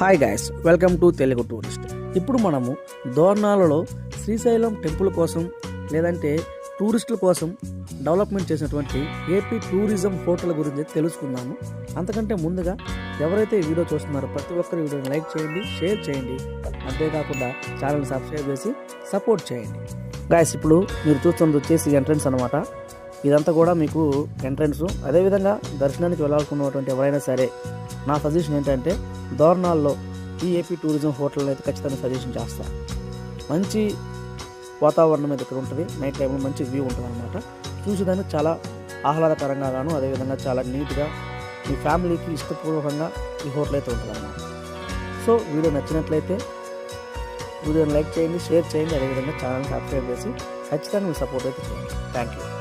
Hi guys welcome to Telugu tourist ఇప్పుడు మనము దోర్నాలలో Srisailam temple కోసం లేదంటే టూరిస్టుల కోసం డెవలప్మెంట్ చేసినటువంటి ఏపీ టూరిజం హోటల్ గురించి తెలుసుకుందాము. అంతకంటే ముందుగా ఎవరైతే వీడియో చూస్తున్నారో ప్రతి ఒక్కరు వీడియోని లైక్ చేయండి షేర్ చేయండి. అంతేకాకుండా ఛానల్ని సబ్స్క్రైబ్ చేసి సపోర్ట్ చేయండి. గాయస్ ఇప్పుడు మీరు చూస్తున్నది వచ్చేసి ఎంట్రన్స్ అనమాట ఇదంతా కూడా మీకు ఎంట్రన్స్ అదేవిధంగా దర్శనానికి వెళ్ళాలనుకున్నటువంటి ఎవరైనా సరే నా సజెషన్ ఏంటంటే దోరణాల్లో ఈ ఏపీ టూరిజం హోటల్ అయితే ఖచ్చితంగా సజెషన్ చేస్తాను మంచి వాతావరణం అయితే ఇక్కడ ఉంటుంది. నైట్ టైంలో మంచి వ్యూ ఉంటుంది అనమాట చూసేదానికి చాలా ఆహ్లాదకరంగా గాను అదేవిధంగా చాలా నీట్గా మీ ఫ్యామిలీకి ఇష్టపూర్వకంగా ఈ హోటల్ అయితే ఉంటుంది అనమాట సో వీడియో నచ్చినట్లయితే వీడియోని లైక్ చేయండి షేర్ చేయండి అదేవిధంగా ఛానల్ సబ్స్క్రైబ్ చేసి ఖచ్చితంగా మీ సపోర్ట్ అయితే చేయండి. Thank you